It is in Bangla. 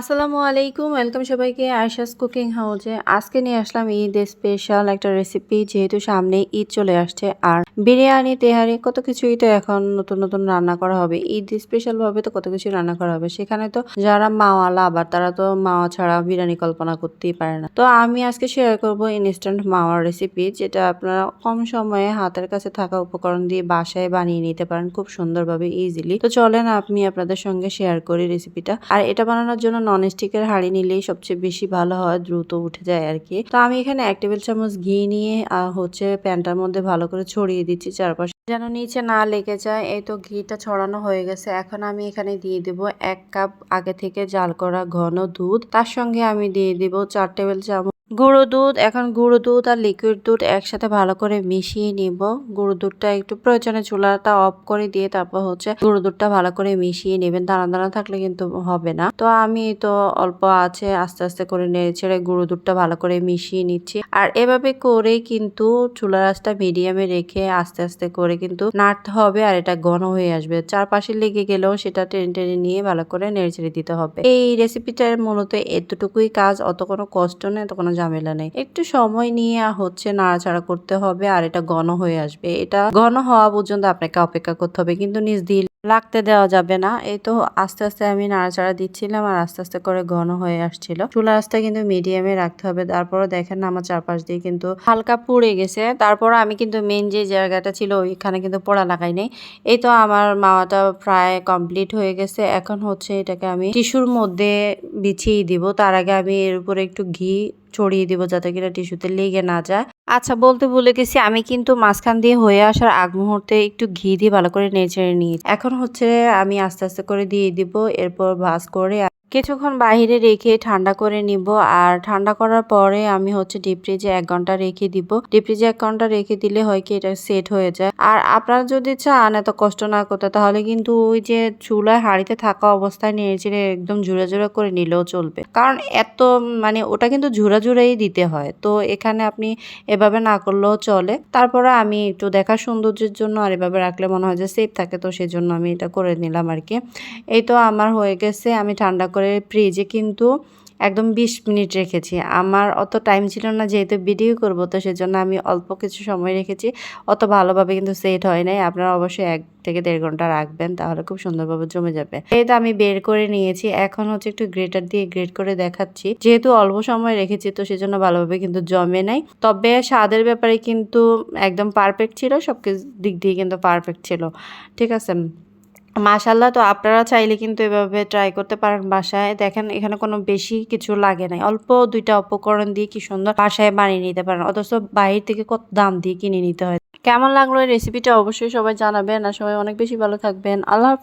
আসসালামু আলাইকুম, ওয়েলকাম সবাইকে আয়শাস কুকিং হাউসে আজকে নিয়ে আসলাম ঈদ স্পেশাল একটা রেসিপি, যেহেতু সামনে ঈদ চলে আসছে, আর বিরিয়ানি, তেহারি, কত কিছুই তো এখন নতুন নতুন রান্না করা হবে। ঈদ স্পেশাল ভাবে তো কত কিছু রান্না করা হবে। সেখানে তো যারা মাওয়ালা আবার, তারা তো মাওয়া ছাড়া বিরিয়ানি কল্পনা করতেই পারে না। তো আমি আজকে শেয়ার করব ইনস্ট্যান্ট মাওয়ার রেসিপি যেটা আপনারা কম সময়ে হাতের কাছে থাকা উপকরণ দিয়ে বাসায় বানিয়ে নিতে পারেন খুব সুন্দরভাবে ইজিলি তো চলেন আমি আপনাদের সঙ্গে শেয়ার করি রেসিপিটা আর এটা বানানোর জন্য নন স্টিকের হাঁড়ি নিলেই সবচেয়ে বেশি ভালো হয়, দ্রুত উঠে যায় আর কি তো আমি এখানে এক টেবিল চামচ ঘি নিয়ে হচ্ছে প্যানটার মধ্যে ভালো করে ছড়িয়ে দিচ্ছি চারপাশে। যেন নিচে না লেগে যায়, এই তো ঘিটা ছড়ানো হয়ে গেছে। এখন আমি এখানে দিয়ে দিব এক কাপ আগে থেকে জাল করা ঘন দুধ। তার সঙ্গে আমি দিয়ে দিব চার টেবিল চামচ গুঁড়ো দুধ, এখন গুঁড়ো দুধ আর লিকুইড দুধ একসাথে ভালো করে মিশিয়ে নিব। গুঁড়ো দুধটা একটু প্রয়োজনে চুলাটা অফ করে দিয়ে তারপর হচ্ছে গুঁড়ো দুধটা ভালো করে মিশিয়ে নেবেন। দানা দানা থাকলে কিন্তু হবে না। তো আমি তো অল্প আছে, আস্তে আস্তে করে নেড়ে ছেড়ে গুঁড়ো দুধটা ভালো করে মিশিয়ে নিচ্ছি। আর এভাবে করে কিন্তু চুলা রাসটা মিডিয়ামে রেখে আস্তে আস্তে করে কিন্তু নাড়তে হবে আর এটা ঘন হয়ে আসবে। চারপাশে লেগে গেলেও সেটা টেনে টেনে নিয়ে ভালো করে নেড়ে ছেড়ে দিতে হবে। এই রেসিপিটার মূলত এতটুকুই কাজ, অত কোনো কষ্ট নেই, অত কোনো ঝামেলা নেই। একটু সময় নিয়ে হচ্ছে নাড়াচাড়া করতে হবে আর এটা ঘন হয়ে আসবে। এটা ঘন হওয়া পর্যন্ত আপনাকে অপেক্ষা করতে হবে। কিন্তু নিজ দিয়ে লাগতে দেওয়া যাবে না। এই তো আস্তে আস্তে আমি নাড়াচাড়া দিচ্ছিলাম আর আস্তে আস্তে করে ঘন হয়ে আসছিল। চুলা আস্তে কিন্তু মিডিয়ামে রাখতে হবে। তারপরে দেখেন না, আমার চারপাশ দিয়ে কিন্তু হালকা পুড়ে গেছে। তারপর আমি কিন্তু মেন যে জায়গাটা ছিল, ওইখানে কিন্তু পোড়া লাগাই নাই। এই তো আমার মাওয়াটা প্রায় কমপ্লিট হয়ে গেছে। এখন হচ্ছে এটাকে আমি টিস্যুর মধ্যে বিছিয়ে দিব। তার আগে আমি এর উপরে একটু ঘি ছড়িয়ে দিব যাতে কিনা টিস্যুতে লেগে না যায়। আচ্ছা বলতে ভুলে গেছি, আমি কিন্তু মাঝখান দিয়ে হয়ে আসার আগ মুহূর্তে একটু ঘি দিয়ে ভালো করে নেড়ে নিই এখন হচ্ছে আমি আস্তে আস্তে করে দিয়ে দিব, এরপর ভাজ করে কিছুক্ষণ বাইরে রেখে ঠান্ডা করে নিব, আর ঠান্ডা করার পরে আমি হচ্ছে ডিপ ফ্রিজে এক ঘণ্টা রেখে দিব। ডিপ ফ্রিজে এক ঘণ্টা রেখে দিলে হয় কি এটা সেট হয়ে যায়। আর আপনারা যদি চান এত কষ্ট না করতে, তাহলে কিন্তু ওই যে চুলায় হাঁড়িতে থাকা অবস্থায় চেড়ে একদম ঝুড়ে ঝুড়ে করে নিলেও চলবে। কারণ এত মানে ওটা কিন্তু ঝুরা ঝুরাই দিতে হয়। তো এখানে আপনি এভাবে না করলেও চলে। তারপরে আমি একটু দেখা সৌন্দর্যের জন্য আর এভাবে রাখলে মনে হয় যে সেফ থাকে, তো সেজন্য আমি এটা করে নিলাম আর কি। এই তো আমার হয়ে গেছে, আমি ঠান্ডা করে ফ্রিজে কিন্তু একদম বিশ মিনিট রেখেছি। আমার অত টাইম ছিল না যেহেতু ভিডিও করব, তো সেজন্য আমি অল্প কিছু সময় রেখেছি। অত ভালোভাবে কিন্তু সেট হয় নাই। আপনারা অবশ্যই এক থেকে দেড় ঘণ্টা রাখবেন, তাহলে খুব সুন্দরভাবে জমে যাবে। এই আমি বের করে নিয়েছি। এখন হচ্ছে একটু গ্রেটার দিয়ে গ্রেট করে দেখাচ্ছি। যেহেতু অল্প সময় রেখেছি, তো সেজন্য ভালোভাবে কিন্তু জমে নাই। তবে স্বাদের ব্যাপারে কিন্তু একদম পারফেক্ট ছিল। সব দিক দিয়ে কিন্তু পারফেক্ট ছিল। ঠিক আছে? মাশাল্লাহ তো আপনারা চাইলে কিন্তু এভাবে ট্রাই করতে পারেন বাসায়। দেখেন, এখানে কোনো বেশি কিছু লাগে নাই। অল্প দুইটা উপকরণ দিয়ে কি সুন্দর বাসায় বানিয়ে নিতে পারেন। অথচ বাইরে থেকে কত দাম দিয়ে কিনে নিতে হয়। কেমন লাগল এই রেসিপিটা অবশ্যই সবাই জানাবেন। আর সবাই অনেক বেশি ভালো থাকবেন। আল্লাহ হাফেজ।